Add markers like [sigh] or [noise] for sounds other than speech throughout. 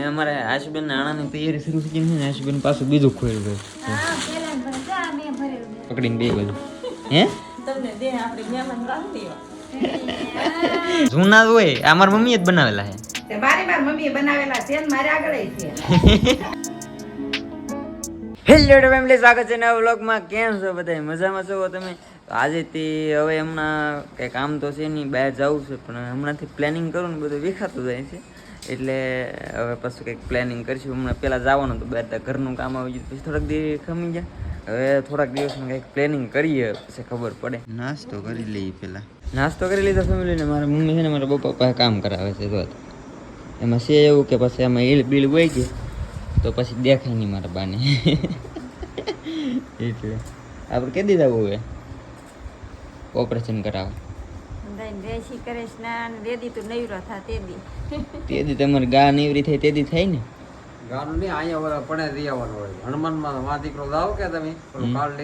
ને અમારે આશુબેન નાણાંની તૈયારી શરૂ થઈ ગઈ છે ને આશુબેન પાછું બીજું ખોયેલું ગયું. પકડીને બે બાજુ. હે? તમને દે આપણે મહેમાન રાખી જૂના હોય. આ મારી મમ્મીએ જ બનાવેલા છે. તે મારી મારી મમ્મીએ બનાવેલા છે ને મારે આગળ છે. [laughs] હેલો ફેમિલી સ્વાગત છે નવા વ્લોગમાં. કેમ છો બધા? મજામાં છો? તમે આજે તે હવે હમણાં કંઈ કામ તો છે નહીં બહાર જવું છે પણ હમણાંથી પ્લાનિંગ કરું ને બધું વિખાતું જાય છે. એટલે હવે પછી કંઈક પ્લાનિંગ કરીશું. હમણાં પહેલાં જવાનું તો બહાર ત્યાં ઘરનું કામ આવી ગયું પછી થોડાક દિવસ ખમી જાય હવે થોડાક દિવસમાં કંઈક પ્લાનિંગ કરીએ પછી ખબર પડે. નાસ્તો કરી લઈએ પહેલાં. નાસ્તો કરી લીધો ફેમિલીને મારા મમ્મી છે ને મારા પપ્પા પાસે કામ કરાવે છે તો. એમાં છે એવું કે પછી એમાં ઈલ બીલ હોય ગઈ તો પછી દેખાય નહીં મારા બાને. [laughs] એટલે. આપણે કે દીધા હવે? ઓપરેશન બધાને જય શ્રી કૃષ્ણ. દે દી તું નવરો થા તે દી. તે દી તમારી ગા નીવરી થાય તે દી થાય ને? ગાનું નહીં અહીંયા ઓલા પડે આવવાનું હોય હનુમાનમાં માં દીકરો જાઓ કે તમે? પેલું કાર્ડ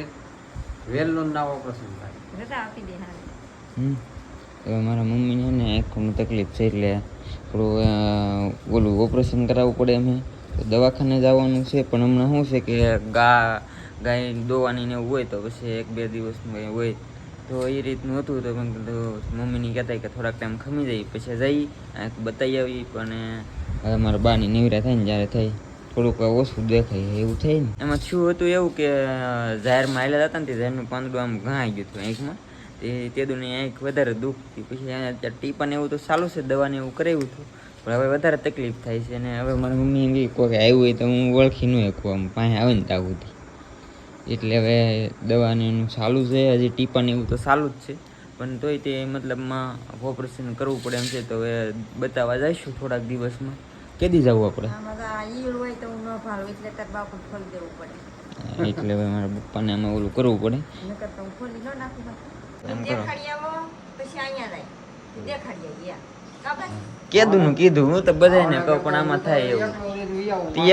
વેલનું ના ઓપરેશન થાય. રજા આપી દે હમ. હવે મારા મમ્મીને ને તકલીફ છે એટલે થોડું ઓલું ઓપરેશન કરાવવું પડે અમે. તો દવાખાને જવાનું છે પણ હમણાં શું છે કે ગા ગાય દોવાની ને એવું હોય તો પછી એક બે દિવસનું કંઈ હોય. તો એ રીતનું હતું તો મેં મમ્મીની કહેતા કે થોડાક ટાઈમ ખમી જાય, પછી જઈ બતાવી આવી, પણ મારા બાની નિવરા થાય ને જ્યારે થઈ. થોડુંક ઓછું દેખાય એવું થઈ ને. એમાં શું હતું એવું કે જાહેરમાં આવેલા હતા ને તે જાહેરનું પાંદડું આમ ઘણા ગયું હતું આંખમાં. તે તે દુની આંખ વધારે દુખતી પછી ટીપાને એવું તો ચાલુ છે દવાને એવું કરાવ્યું હતું. પણ હવે વધારે તકલીફ થાય છે અને હવે મારી મમ્મી એમ કહે, કોઈ આવ્યું હોય તો હું ઓળખી ન શકું આમ પાસે આવે ને સુધી. એટલે હવે દવાને એનું ચાલુ છે હજી ટીપાને એવું તો ચાલુ જ છે. પણ તોય તે મતલબમાં ઓપરેશન કરવું પડે એમ છે તો હવે બતાવવા જઈશું થોડાક દિવસમાં. કેદી જવું આપણે આમાં તો આ ઈયળ હોય તો હું ન ભાળું એટલે તાર બાપુ ખોલી દેવું પડે. એટલે હવે મારા પપ્પાને આમાં ઓલું કરવું પડે. નકર તો હું ખોલી ન નાખું બાપુ. એમ કરો. કીધું નું કીધું હું તો બધાને કહું પણ આમાં થાય એવું.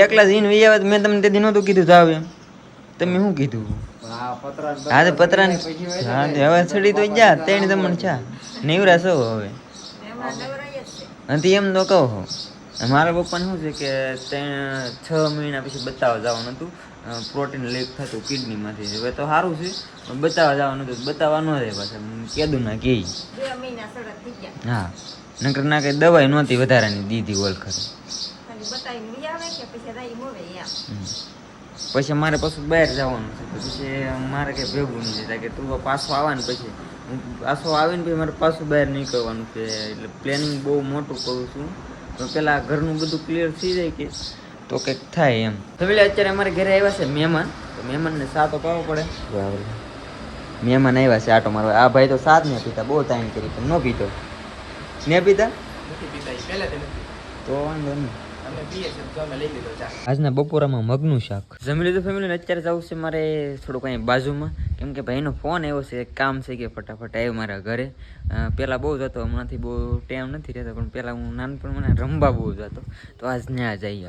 એકલા જઈને વી મેં તમને તે દિન નહોતું કીધું જાવ એમ. તમે શું કીધું? પતરા હા તો પતરા હા તે હવે છડી તો જા તેણી તમને છા. નેવરા છો હવે? એમાં નવરાય જ છે. અને તે એમ તો કહો હો. મારા પપ્પાને શું છે કે ત્રણ છ મહિના પછી બતાવવા જવાનું હતું. પ્રોટીન લીક થતું કિડનીમાંથી. હવે તો સારું છે પણ બતાવવા જવાનું હતું. બતાવવા ન રહે પાછા. કેદું ના કે બે મહિના સડક થઈ ગયા. હા નકર ના કઈ દવાઈ નહોતી વધારાની દીધી ઓલ ખાલી બતાવીને વી આવે કે પછી રાઈ મોવે એમ હમ. પછી મારે પાછું બહાર જવાનું છે. તો પછી મારે કંઈ ભેગું નહીં થાય કે તું પાછો આવે ને પછી. હું પાછો આવીને પછી મારે પાછું બહાર નીકળવાનું છે. એટલે પ્લેનિંગ બહુ મોટું કરું છું. તો પેલા ઘરનું બધું ક્લિયર થઈ જાય કે તો કંઈક થાય એમ. તો પેલા અત્યારે અમારે ઘરે આવ્યા છે મહેમાન. તો મહેમાનને સાતો તો પાવો પડે. બરાબર. મહેમાન આવ્યા છે આટો મારવા. આ ભાઈ તો સાત ને પીતા બહુ ટાઈમ કરી. પણ ન પીતો ને પીતા તો વાંધો નહીં. આજના બપોરામાં મગનું શાક. જમી લીધું ફેમિલી અત્યારે જવું છે મારે થોડુંક અહીં બાજુમાં. કેમ કે ભાઈનો ફોન આવ્યો છે કામ છે કે ફટાફટ આવ્યો મારા ઘરે. પહેલાં બહુ જતો હમણાંથી બહુ ટાઈમ નથી રહેતો, પણ પહેલાં હું નાનપણ મને રમવા બહુ જતો તો આજ ત્યાં જઈએ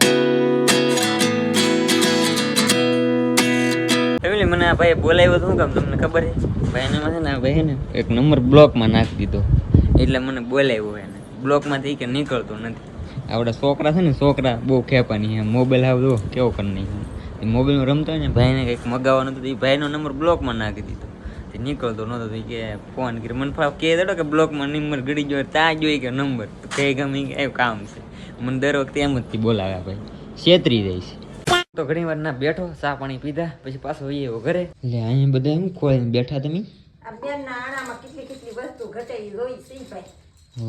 ફેમિલી મને આ ભાઈ બોલાવ્યો તો કામ તમને ખબર છે? ભાઈને મને ને ભાઈ ને એક નંબર બ્લોકમાં નાખી દીધો. એટલે મને બોલાવ્યો એને. બ્લોકમાંથી કે નીકળતો નથી. આપણા છોકરા છે ને છોકરા બહુ ખેપાની છે. મોબાઈલ આવ જો કેવો કરી નહીં એ મોબાઈલમાં રમતો હોય ને ભાઈને કંઈક મગાવવાનો હતો એ ભાઈનો નંબર બ્લોકમાં નાખી દીધો. તે નીકળતો નહોતો તો કે ફોન કરી મને ફાવ કહે દેડો કે બ્લોકમાં નંબર ગળી ગયો ત્યાં જોઈ કે નંબર તો કઈ ગમે એવું કામ છે. મને દર વખતે એમ જ થી બોલાવ્યા ભાઈ. છેતરી જાય છે. તો ઘણી વાર ના બેઠો ચા પાણી પીધા પછી પાછો એવો ઘરે. એટલે અહીંયા બધા એમ ખોલીને બેઠા તમે. આ આણામાં કેટલી કેટલી વસ્તુ ઘટાઈ જોઈ સી ભાઈ.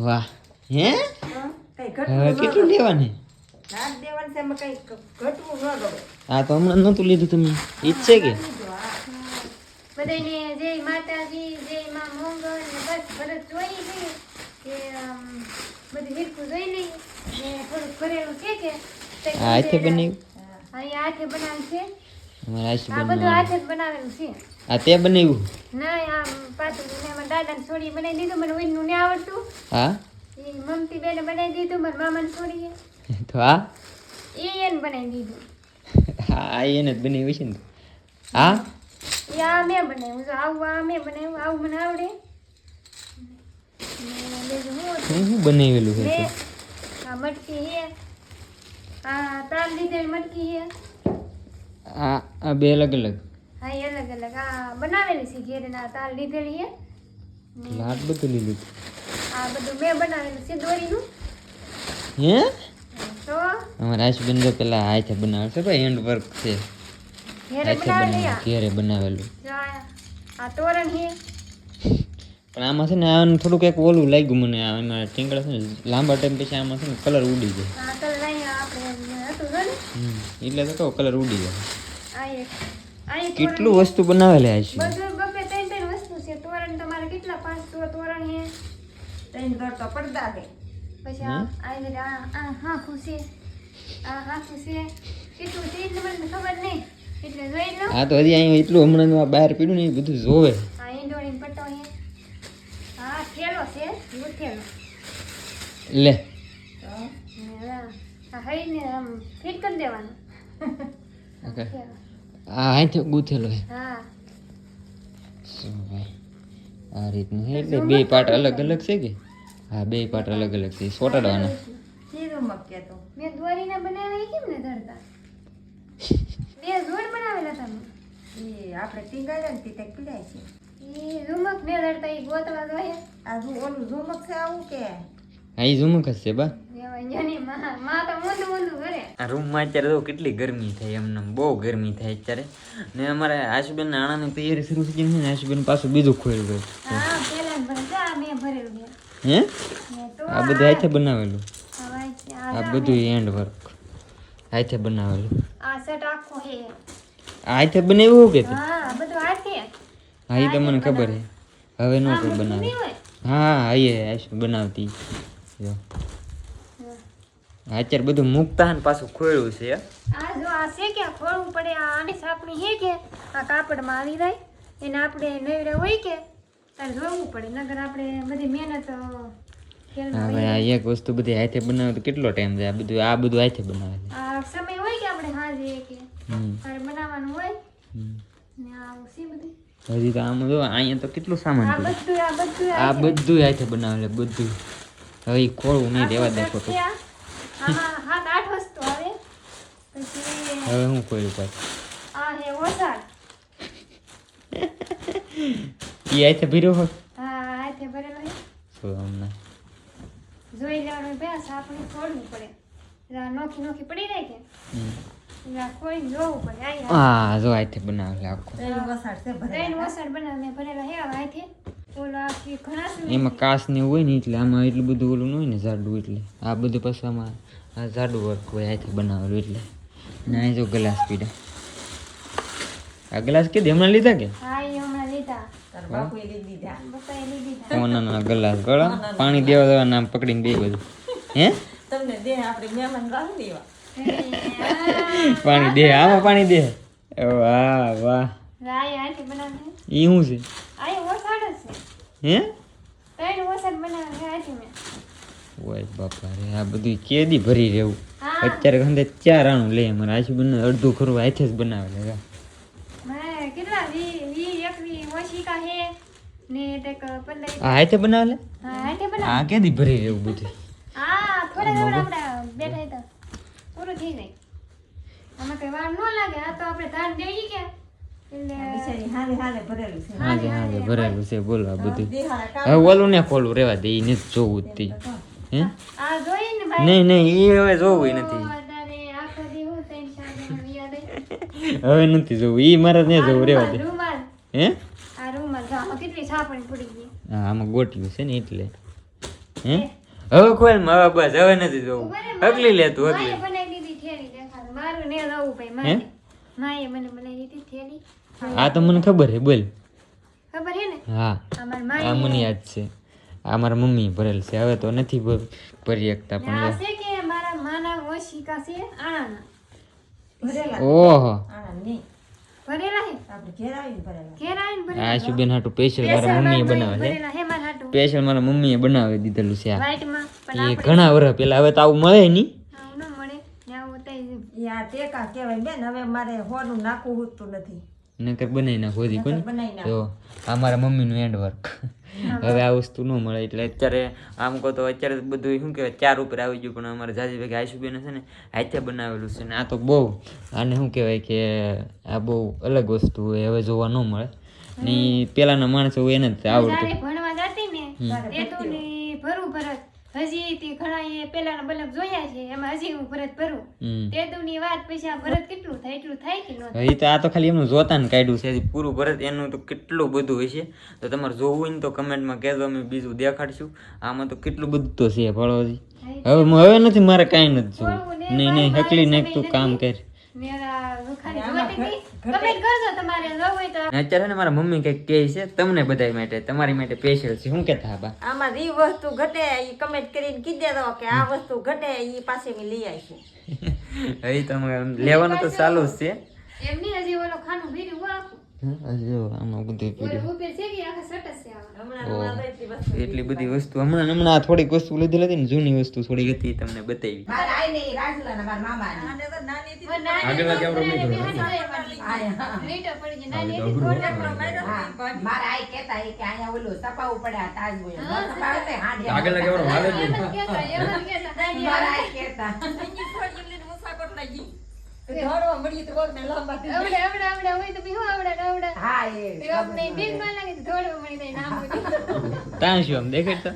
વાહ. હે? હં? કેટલું. લેવાની? આ તો હમણાં નહોતું લીધું તમે. ઈ કે? બધાને જય માતાજી જય માં મંગળ ને બસ ભરત જોઈ લઈએ કે આમ બધું હિરકું જોઈ લઈએ ને થોડુંક કરેલું છે કે કંઈક હાથે બનાવ્યું. હા, એ હાથે બનાવ્યું છે. આ બધું હાથે જ બનાવેલું છે. આ તે બનાવ્યું? ના આમ પાછું દાદા છોડી બનાવી દીધું મને ઉઈનું ને આવડતું. હા? મમતી બેને બનાવી દીધું મારા મામાને છોડીએ [laughs] તો આ? એ એને બનાવી દીધું. [laughs] હા આ એને જ બનાવ્યું છે ને હા? એ આ મેં બનાવ્યું જો આવું આ મેં બનાવ્યું આવું મને આવડે. હું શું બનાવેલું છે આ મટકી હે આ તાર લીધેલી મટકી છે. આ આ બે અલગ અલગ. હા એ અલગ અલગ. આ બનાવેલી છે ઘેરે ના તાર લીધેલી છે. લાટ બધું લીધું. આ બધું મેં બનાવેલું છે દોરીનું. હે? તો? અમારા આશુબેન તો પેલા હાથે બનાવે છે ભાઈ હેન્ડ વર્ક છે હાથે બનાવેલી ઘેરે બનાવેલું. આ આ તોરણ છે. પણ આમાં છે ને આનું થોડુંક એક ઓલું લાગ્યું મને આ એમાં ટીંગડા છે ને લાંબા ટાઈમ પછી આમાં છે ને કલર ઉડી જાય. એટલે તો કલર ઉડી જાય. કેટલું વસ્તુ બનાવેલી આશુ બધું બપે ત્રણ ત્રણ વસ્તુ છે તોરણ તમારે કેટલા પાંચ તોરણ હે. ત્રણ ઘર તો પડતા છે પછી આ આ હા છે આ હાંખું છે કેટલું છે? એટલે મને ખબર નહીં. એટલે જોઈ લો. હા તો હજી અહીં એટલું હમણાં બહાર પીડું ને એ બધું જોવે. હા ઈંડોળી પટ્ટો હે. હા થેલો છે. ગુથેલો લે. હઈને આમ ફિટ કરી દેવાનું. ઓકે. આ હાથે ગૂંથેલો છે હા. શું ભાઈ? આ રીતનું છે. એટલે બે પાર્ટ અલગ અલગ છે કે? હા બે પાર્ટ અલગ અલગ છે. સોટાડવાના. શીરું મક્કે તો મેં દોરીના બનાવ્યા કેમ ને ધરતા? બે જોડ બનાવેલા તમે? એ આપણે ટીંગાડ્યા ને તે પીડાય છે. એ ઝુમક મેં ધરતા એ ગોતવા જોઈએ આ જો ઓલું ઝુમક છે આવું કે? હા એ ઝુમક જ છે બા. આ રૂમમાં અત્યારે તો કેટલી ગરમી થાય એમને બહુ ગરમી થાય અત્યારે. ને અમારે આશુબેન આણાની તૈયારી શરૂ થઈ ગઈ છે ને આશુબેન પાછું બીજું ખોયું હોય હા પેલા ભરે જા મેં ભરેલું છે હે? આ બધું હાથે બનાવેલું? આ બધું હેન્ડ વર્ક હાથે બનાવેલું. આ સેટ આખો હાથે બનાવ્યું કે તું? હા બધું એ તમને ખબર હે. હવે નો કોઈ બનાવે. હા હા એ આશુ બનાવતી. અત્યારે બધું મૂકતા ને પાછું ખોળ્યું છે આ જો આ છે કે ખોળવું પડે આ આની સાપણી હે કે આ કાપડમાં આવી જાય એને આપણે નવરે હોય કે તારે જોવું પડે નગર આપણે બધી મહેનત આ એક વસ્તુ બધી હાથે બનાવે તો કેટલો ટાઈમ જાય? આ બધું આ બધું હાથે બનાવે છે. આ સમય હોય કે આપણે હાજે કે તારે બનાવવાનું હોય ને આ છે બધી. હજી તો આમ જો અહીંયા તો કેટલું સામાન આ બધું આ બધું આ બધું હાથે બનાવે બધું હવે ઈ ખોળવું નહીં રહેવા દે ખોટું હવે હું ખોલ્યું પાછું? આ હે ઓસાડ ઈ હાથે ભીરો જોઈ લેવાનું ભેંસ આપણે ખોડવું પડે. આ નોખી નોખી પડી જાય કે હા જો હાથે બનાવે આખું. વસાડ બનાવે ભરેલા હે? હવે એમાં કાસ ને હોય ને એટલે આમાં એટલું બધું ઓલું ન હોય ને જાડું એટલે. આ બધું પાછું આમાં આ જાડું વર્ક હોય હાથે બનાવેલું એટલે. ને અહીં જો ગ્લાસ પીડા. આ ગ્લાસ કે હમણાં લીધા કે? હા એ હમણાં લીધા. તારા બાપુએ લઈ દીધા. બતાવી લીધા સોનાના ગ્લાસ ગળા પાણી દેવા દેવા નામ પકડીને બે બધું હે? તમને દે આપણે મહેમાન રાંધી દેવા. [laughs] પાણી દે આમાં પાણી દે. વાહ વાહ. ઈ શું છે? હે? ત્રણ ઓસાડ બનાવે છે મેં ઓય બાપા રે આ બધું કેદી ભરી રહેવું. અત્યારે ખંડે ચાર આણું લે મારે આશુબેન અડધું ખરું હાથે જ બનાવે લે. કેટલા વી વી એકવી ઓશિકા હે? ને તેક પંદર આ હાથે બનાવે લે? હા હાથે બનાવે. આ કેદી ભરી રહેવું બધું? હા થોડા થોડા આપણે બેઠા હતા પૂરું થઈ જાય. આમાં કઈ વાર ન લાગે આ તો આપણે ધાન દેવી કે. હારે હારે ભરેલું છે. બોલો આ બધું. હવે ઓલું ને ખોલું રેવા દે ઈ નથી જોવું જ તી. હે? આ જોઈએ ને ભાઈ? નહીં નહીં એ હવે જોવું નથી. [laughs] હવે નથી જોવું એ મારે ત્યાં જોવું રેવા દે. હે? આમાં ગોટ્યું છે ને એટલે. હે? હવે કોઈ હવે બસ હવે નથી જોવું. અગલી લે તું અગલી મારું ને ભાઈ મારે માએ મને બનાવી દીધી થેલી આ તો મને ખબર છે બોલ. ખબર હે ને? હા. આ મને યાદ છે. આ મારા મમ્મી ભરેલ છે. હવે તો નથી ભરી શકતા પણ છે કે મારા માના ઓશિકા છે આણાના. ઓહો. ભરેલા હે આપણે ઘેર આવીને ભરેલા. ઘેર આવીને ભરેલા આ શુબેન હાટું સ્પેશિયલ મારા મમ્મીએ બનાવે છે. સ્પેશિયલ મારા મમ્મીએ બનાવી દીધેલું છે આ. એ ઘણા વર્ષ પેલા હવે તો આવું મળે નહીં આવું ન મળે ને આવું ઉતારી ઈ આ ટેકા કહેવાય. બેન હવે મારે હોનું નાખવું હોતું નથી. નકર બનાવી નાખો હજી કોને તો આ મારા મમ્મીનું હેન્ડ વર્ક હવે આ વસ્તુ ન મળે એટલે અત્યારે આમ કહો તો અત્યારે બધું શું કહેવાય ચાર ઉપર આવી ગયું પણ અમારે જાજી ભાઈ આશુબેન છે ને હાથે બનાવેલું છે ને આ તો બહુ આને શું કહેવાય કે આ બહુ અલગ વસ્તુ હોય હવે જોવા ન મળે. ને પેલાના માણસો એને જ આવડતું. ભણવા જતી ને તે તો ને ભરું ભરત હજી તે ઘણા એ પેલાના બલક જોયા છે એમાં હજી હું ભરત ભરું. તે ની વાત પછી આ ભરત કેટલું થાય એટલું થાય કે ન એ તો આ તો ખાલી એમનું જોતા ને કાઢ્યું છે પૂરું ભરત એનું તો કેટલું બધું હોય છે તો તમારે જોવું હોય ને તો કમેન્ટમાં કહેજો અમે બીજું દેખાડશું. આમાં તો કેટલું બધું તો છે ફળો હવે હવે નથી મારે કાંઈ નથી જોવું. નહીં નહીં હકલી નાખ તું કામ કર. મેરા કમેન્ટ કરજો તમારે જોવું હોય તો અત્યારે ને મારા મમ્મી કંઈક કહે છે તમને બધા માટે તમારી માટે સ્પેશિયલ છે. શું કહેતા બા. આમાં ઈ વસ્તુ ઘટે ઈ કમેન્ટ કરીને કીધી દેજો કે આ વસ્તુ ઘટે ઈ પાસે મેં લઈ આવીશું. [laughs] હવે તમે લેવાનું તો ચાલુ જ છે. એમની હજી ઓલો ખાનું ભીર્યું આખું. એટલી બધી વસ્તુ. હમણાં હમણાં આ થોડીક વસ્તુ લીધી હતી ને જૂની વસ્તુ થોડી હતી એ તમને બતાવી. આગળ આઈ ને રાજલા મારા મામા આને તો નાની હતી પણ નાની છોકરાને બેહાડી દેવાની. લીટો પડી જાય. નાની હતી થોડી મારા આઈ કેતા ત્યાં શું આમ દેખાડતા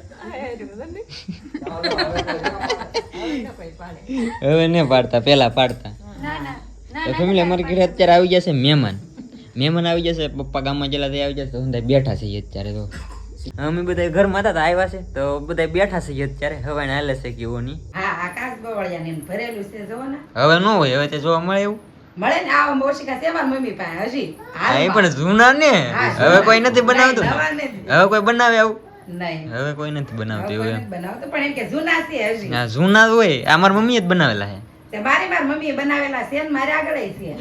હવે ને પાડતા પેલા પાડતા ના, ના, ના, તો ફેમિલી અમારી ઘરે અત્યારે આવી જશે મહેમાન મહેમાન આવી જશે પપ્પા ગામમાં જેલા તે આવી જશે તો બધા બેઠા છીએ અત્યારે તો અમે બધા ઘરમાં હતા તો આવ્યા છે. તો બધા બેઠા છે અત્યારે હવે ને હાલે છે કે એવું હા આકાશ બવળિયા ને ભરેલું છે જો ને. હવે ન હોય હવે તે જોવા મળે એવું. મળે ને આ મોશિકા છે મમ્મી પાસે હજી. હા એ પણ જૂના ને. હવે કોઈ નથી બનાવતું. હવે કોઈ બનાવે આવું. નહીં. હવે કોઈ નથી બનાવતું એવું બનાવતું પણ એમ કે જૂના છે હજી. હા જૂના હોય. આ મારી મમ્મીએ જ બનાવેલા છે. તે મારી મારી મમ્મીએ બનાવેલા છે ને મારે આગળ છે. [laughs]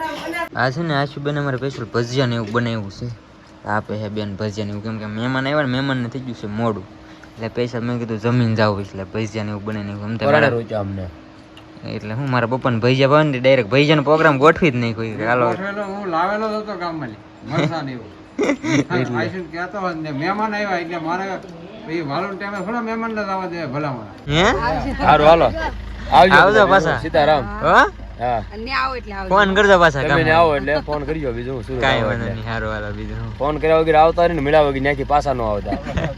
[laughs] આ છે ને આશુબેન અમારે સ્પેશિયલ ભજીયા ને એવું બનાવ્યું છે. આપે છે બેન ભજીયા ને એવું કેમ કે મહેમાન આવ્યા ને મહેમાન ને થઈ ગયું છે મોડું. એટલે પૈસા મેં કીધું જમીન જાવ એટલે ભજીયા ને એવું બને નહીં આમ અમને એટલે હું મારા પપ્પાને ભજીયા ભાવે ને ડાયરેક્ટ ભજીયાનો પ્રોગ્રામ ગોઠવી જ નહીં કોઈ હાલો. હું લાવેલો હતો ગામમાં મરસા એવું. [laughs] આઈશું કહેતો ને મહેમાન આવ્યા એટલે મારે એ વાલો ટાઈમે થોડા મહેમાન ને આવવા દે ભલા મારા હે? સારું હાલો. આવજો પાછા. સીતારામ. હા? ફોન કરજો પાછા તમે આવો એટલે ફોન કરજો બીજું શું સુરત વાંધો નહીં હારું હાલો બીજું ફોન કર્યા વગર આવતા ને મળ્યા વગર ત્યાંથી પાછા ન આવતા.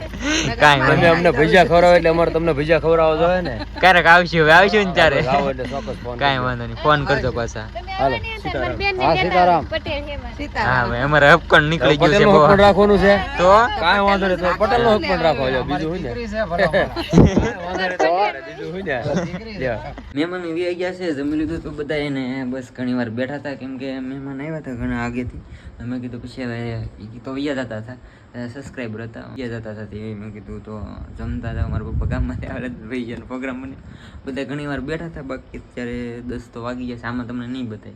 [laughs] કાઈ તમે અમને ભજીયા ખવડાવો એટલે અમારે તમને ભજીયા ખવડાવવા જોઈએ ને. ક્યારેક આવશું હવે આવશું ને ત્યારે. આવો એટલે ચોક્કસ ફોન કાંઈ વાંધો નહીં ફોન કરજો પાછા. હાલો, આવવાની હતા, મારી બેનને હા, કહેતા, સીતારામ. પટેલ છે મારે. હા અમારે હપકણ નીકળી ગયું છે નું બહુ. હક પણ રાખવાનું છે? તો? કાંઈ વાંધો નહીં પટેલનું હક રાખો છો [laughs] બીજું હોય ને. બીજું હોય ને. લ્યો. મહેમાન આવી ગયા છે જમી લીધું તો બધા એને બસ ઘણી વાર બેઠા હતા કેમ કે મહેમાન આવ્યા હતા ઘણા આગેથી. અમે કીધું પછી હવે ઈ તો વૈયા જતા હતા સબસ્ક્રાઈબર હતા. વૈયા જતા હતા તે મેં કીધું તો જમતા હતા મારા પપ્પા ગામમાંથી આવે ભાઈ ગયા પ્રોગ્રામ બને બધા ઘણી વાર બેઠા હતા બાકી અત્યારે દસ તો વાગી ગયા છે આમાં તમને નહીં બતાય.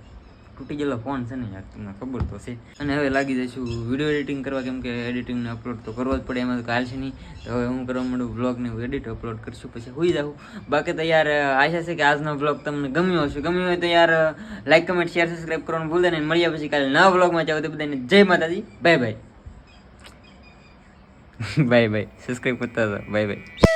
તૂટી ગયેલો ફોન છે ને યાર, તમને ખબર તો છે અને હવે લાગી જઈશું વીડિયો એડિટિંગ કરવા, કેમ કે એડિટિંગ ને અપલોડ તો કરવો જ પડે, એમાં તો કાલ છે નહીં. તો હવે હું કરવા માંડું બ્લોગ ને એડિટ અપલોડ કરશું, પછી હોઈ જાઉં. બાકી તો યાર, આશા છે કે આજનો બ્લોગ તમને ગમ્યો હશે. ગમ્યો હોય તો યાર લાઈક કમેન્ટ શેર સબસ્ક્રાઈબ કરવાનું ભૂલતા નહીં. મળ્યા પછી કાલે નવા બ્લોગમાં જાઓ તો બધાને Jai Mataji. Bye bye bye bye subscribe કરતા હતા બાય બાય